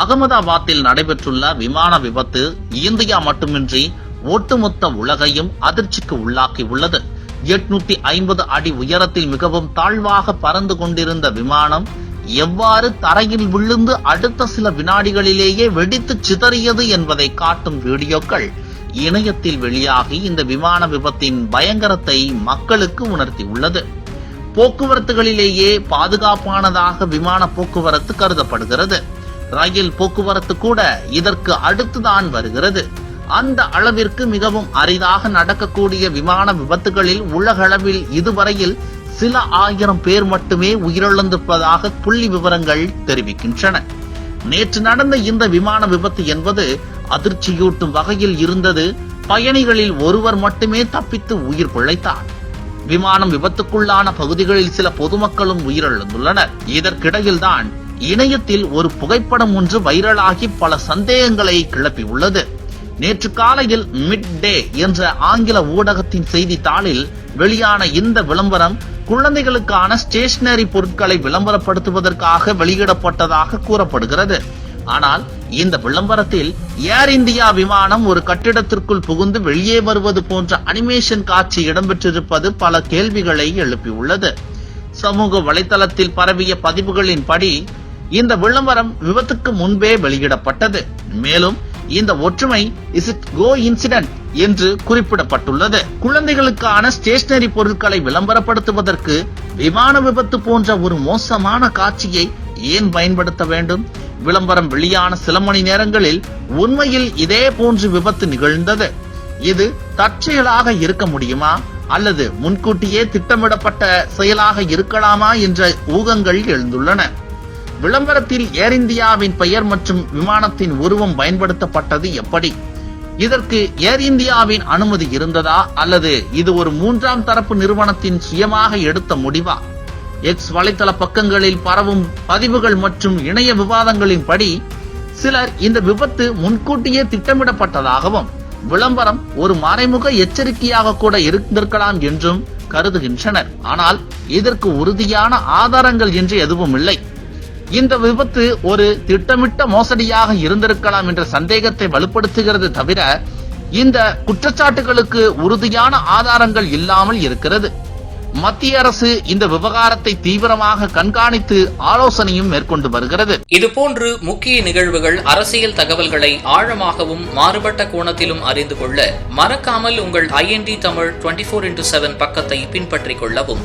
அகமதாபாத்தில் நடைபெற்றுள்ள விமான விபத்து இந்தியா மட்டுமின்றி ஒட்டுமொத்த உலகையும் அதிர்ச்சிக்கு உள்ளாக்கி உள்ளது எட்நூத்தி ஐம்பது அடி உயரத்தில் மிகவும் தாழ்வாக பறந்து கொண்டிருந்த விமானம் எவ்வாறு தரையில் விழுந்து அடுத்த சில வினாடிகளிலேயே வெடித்து சிதறியது என்பதை காட்டும் வீடியோக்கள் இணையத்தில் வெளியாகி இந்த விமான விபத்தின் பயங்கரத்தை மக்களுக்கு உணர்த்தியுள்ளது. போக்குவரத்துகளிலேயே பாதுகாப்பானதாக விமான போக்குவரத்து கருதப்படுகிறது. ரயில் போக்குவரத்து கூட இதற்கு அடுத்துதான் வருகிறது. அந்த அளவிற்கு மிகவும் அரிதாக நடக்கக்கூடிய விமான விபத்துகளில் உலகளவில் இதுவரையில் சில ஆயிரம் பேர் மட்டுமே உயிரிழந்திருப்பதாக புள்ளி விவரங்கள் தெரிவிக்கின்றன. நேற்று நடந்த இந்த விமான விபத்து என்பது அதிர்ச்சியூட்டும் வகையில் இருந்தது. பயணிகளில் ஒருவர் மட்டுமே தப்பித்து உயிர் பிழைத்தார். விமானம் விபத்துக்குள்ளான பகுதிகளில் சில பொதுமக்களும் உயிரிழந்துள்ளனர். இதற்கிடையில்தான் இணையத்தில் ஒரு புகைப்படம் ஒன்று வைரலாகி பல சந்தேகங்களை கிளப்பியுள்ளது. நேற்று காலையில் மிட் டே என்ற ஆங்கில ஊடகத்தின் செய்தித்தாளில் வெளியான இந்த விளம்பரம் குழந்தைகளுக்கான ஸ்டேஷனரி பொருட்களை விளம்பரப்படுத்துவதற்காக வெளியிடப்பட்டதாக கூறப்படுகிறது. ஆனால் இந்த விளம்பரத்தில் ஏர் இந்தியா விமானம் ஒரு கட்டிடத்திற்குள் புகுந்து வெளியே வருவது போன்ற அனிமேஷன் காட்சி இடம்பெற்றிருப்பது பல கேள்விகளை எழுப்பியுள்ளது. சமூக வலைதளத்தில் பரவிய பதிவுகளின்படி இந்த விளம்பரம் விபத்துக்கு முன்பே வெளியிடப்பட்டது. மேலும் இந்த ஒற்றுமை இஸ் இட் கோ இன்சிடென்ட் என்று குறிப்பிடப்பட்டுள்ளது. குழந்தைகளுக்கான ஸ்டேஷனரி பொருட்களை விளம்பரப்படுத்துவதற்கு விமான விபத்து போன்ற ஒரு மோசமான காட்சியை ஏன் பயன்படுத்த வேண்டும்? விளம்பரம் வெளியான சில மணி நேரங்களில் உண்மையில் இதே போன்று விபத்து நிகழ்ந்தது. இது தற்செயலாக இருக்க முடியுமா? அல்லது முன்கூட்டியே திட்டமிடப்பட்ட செயலாக இருக்கலாமா? என்ற ஊகங்கள் எழுந்துள்ளன. விளம்பரத்தில் ஏர் இந்தியாவின் பெயர் மற்றும் விமானத்தின் உருவம் பயன்படுத்தப்பட்டது எப்படி? இதற்கு ஏர் இந்தியாவின் அனுமதி இருந்ததா? அல்லது இது ஒரு மூன்றாம் தரப்பு நிறுவனத்தின் சுயமாக எடுத்த முடிவா? எக்ஸ் வலைத்தள பக்கங்களில் பரவும் பதிவுகள் மற்றும் இணைய விவாதங்களின்படி சிலர் இந்த விபத்து முன்கூட்டியே திட்டமிடப்பட்டதாகவும் விளம்பரம் ஒரு மறைமுக எச்சரிக்கையாக கூட இருந்திருக்கலாம் என்றும் கருதுகின்றனர். ஆனால் இதற்கு உறுதியான ஆதாரங்கள் என்று எதுவும் இல்லை. இந்த விபத்து ஒரு திட்டமிட்ட மோசடியாக இருந்திருக்கலாம் என்ற சந்தேகத்தை வலுப்படுத்துகிறது தவிர இந்த குற்றச்சாட்டுகளுக்கு உறுதியான ஆதாரங்கள் இல்லாமல் இருக்கிறது. மத்திய அரசு இந்த விவகாரத்தை தீவிரமாக கண்காணித்து ஆலோசனையும் மேற்கொண்டு வருகிறது. இதுபோன்று முக்கிய நிகழ்வுகள் அரசியல் தகவல்களை ஆழமாகவும் மாறுபட்ட கோணத்திலும் அறிந்து கொள்ள மறக்காமல் உங்கள் IND Tamil twenty four into seven பக்கத்தை பின்பற்றிக் கொள்ளவும்.